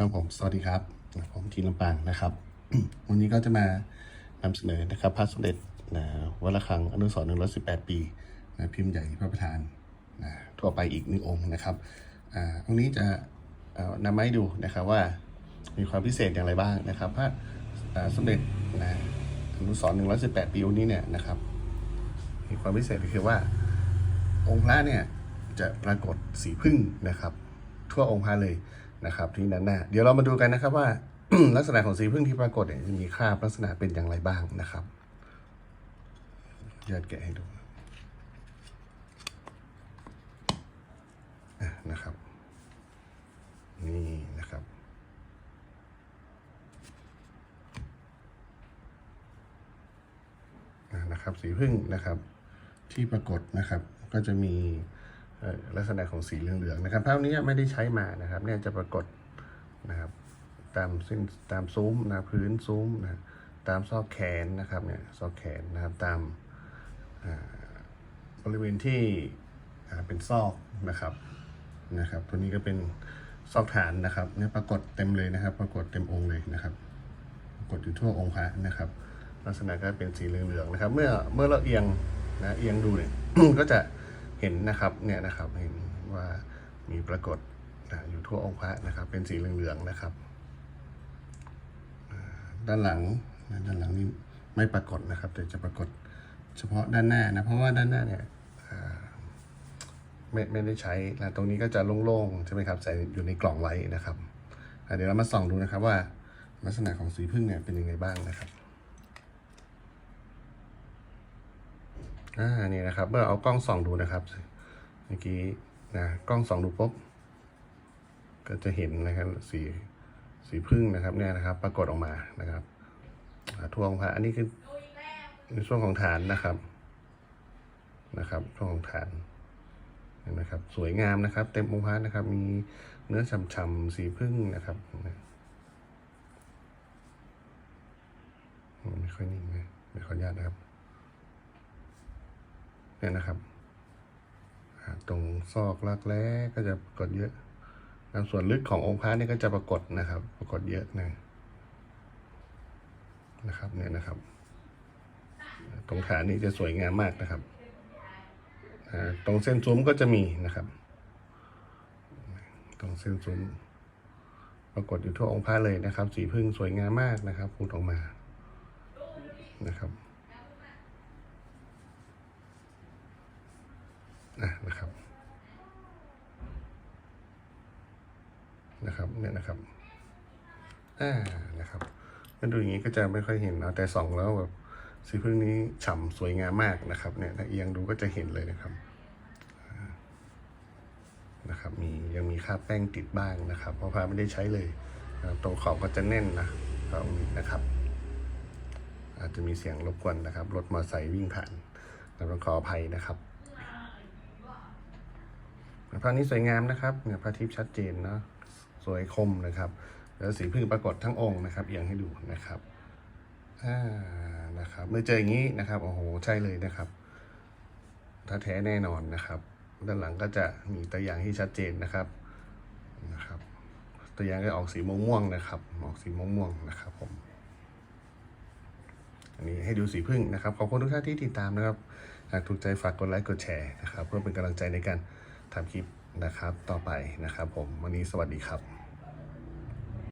ครับผมสวัสดีครับผมทีลำปางนะครับ วันนี้ก็จะมานำเสนอนะครับพระสมเด็จนะวัดระฆังอนุสรณ์118ปีนะพิมพ์ใหญ่พระประธานนะทั่วไปอีกหนึ่งองค์นะครับอ่าองค์นี้จะเอานำมาให้ดูนะครับว่ามีความพิเศษอย่างไรบ้างนะครับพระสมเด็จนะอนุสรณ์118ปีองค์นี้เนี่ยนะครับ มีความพิเศษก็คือว่า องค์พระเนี่ยจะปรากฏสีพึ่งนะครับ ทั่วองค์พระเลย นะครับที่นั้นนะเดี๋ยวเรามาดูกันนะครับว่า ลักษณะของสีพึ่งที่ปรากฏเนี่ยจะมีคราบลักษณะเป็นอย่างไรบ้างนะครับยอดแกะให้ดูนะครับ นี่นะครับ นะครับสีพึ่งนะครับ ที่ปรากฏนะครับ ก็จะมี ลักษณะของสีเหลืองๆนะครับภาพนี้ไม่ได้ใช้มานะครับ เนี่ยจะปรากฏนะครับ ตามเส้นตามซุ้มนะพื้นซุ้มนะตามซอกแขนนะครับเนี่ยซอกแขนนะครับตามบริเวณที่เป็นซอกนะครับนะครับ ตัวนี้ก็เป็นซอกฐานนะครับเนี่ยปรากฏเต็มเลยนะครับ ปรากฏเต็มองค์เลยนะครับ ปรากดอยู่ทั่วองค์พระนะครับ ลักษณะก็เป็นสีเหลืองๆนะครับ เมื่อเมื่อเราเอียงนะเอียงดูเนี่ยก็จะ เห็นนะครับเนี่ยนะครับเห็นว่ามีปรากฏนะอยู่ทั่วองค์พระนะครับ เป็นสีเหลืองๆนะครับ ด้านหลังนะด้านหลังนี้ไม่ปรากฏนะครับ แต่จะปรากฏเฉพาะด้านหน้านะเพราะว่าด้านหน้าเนี่ยไม่ไม่ได้ใช้นะตรงนี้ก็จะโล่งๆใช่ไหมครับใส่อยู่ในกล่องไว้นะครับเดี๋ยวเรามาส่องดูนะครับว่าลักษณะของสีพึ่งเนี่ยเป็นยังไงบ้างนะครับ อ่านี่นะครับ เมื่อเอากล้องส่องดูนะครับ เมื่อกี้นะกล้องส่องดูปุ๊บก็จะเห็นนะครับสีสีพึ่งนะครับเนี่ยนะครับ ปรากฏออกมานะครับทวงพระอันนี้คือในช่วงของฐานนะครับนะครับช่วงของฐานเห็นไหมครับ สวยงามนะครับ เต็มองค์พระนะครับ มีเนื้อฉ่ำๆสีพึ่งนะครับไม่ค่อยนิ่งนะไม่ขออนุญาตนะครับ เนี่ยนะครับตรงซอกรักแร้ก็จะปรากฏเยอะนะส่วนลึกขององค์พระนี่ก็จะปรากฏนะครับ ปรากฏเยอะนะนะครับเนี่ยนะครับ ตรงฐานนี้จะสวยงามมากนะครับตรงเส้นซุ้มก็จะมีนะครับ ตรงเส้นซุ้มปรากฏอยู่ทั่วองค์พระเลยนะครับ สีพึ่งสวยงามมากนะครับพูดออกมานะครับอะ นะครับนะครับเนี่ยนะครับอ่านะครับถ้าดูอย่างนี้ก็จะไม่ค่อยเห็นนะแต่ส่องแล้วแบบสีพึ่งนี้ฉ่ำสวยงามมากนะครับเนี่ยถ้าเอียงดูก็จะเห็นเลยนะครับนะครับมียังมีคราแป้งติดบ้างนะครับ เพราะพระไม่ได้ใช้เลยนะตรงขอบก็จะแน่นนะตรงนี้นะครับ อาจจะมีเสียงรบกวนนะครับรถมอเตอร์ไซค์วิ่งผ่านเราต้องขออภัยนะครับ พระนี้สวยงามนะครับเนี่ยพระทิพย์ชัดเจนเนาะสวยคมนะครับ แล้วสีพึ่งปรากฏทั้งองค์นะครับเอียงให้ดูนะครับอ่านะครับเมื่อเจออย่างนี้นะครับโอ้โหใช่เลยนะครับถ้าแท้แน่นอนนะครับ ด้านหลังก็จะมีตัวอย่างที่ชัดเจนนะครับนะครับตัวอย่างก็ออกสีม่วงๆนะครับออกสีม่วงๆนะครับผมอันนี้ให้ดูสีพึ่งนะครับขอบคุณทุกท่านที่ติดตามนะครับหากถูกใจฝากกดไลค์กดแชร์นะครับเพื่อเป็นกำลังใจในการ ทำคลิปนะครับต่อไปนะครับผมวันนี้สวัสดีครับ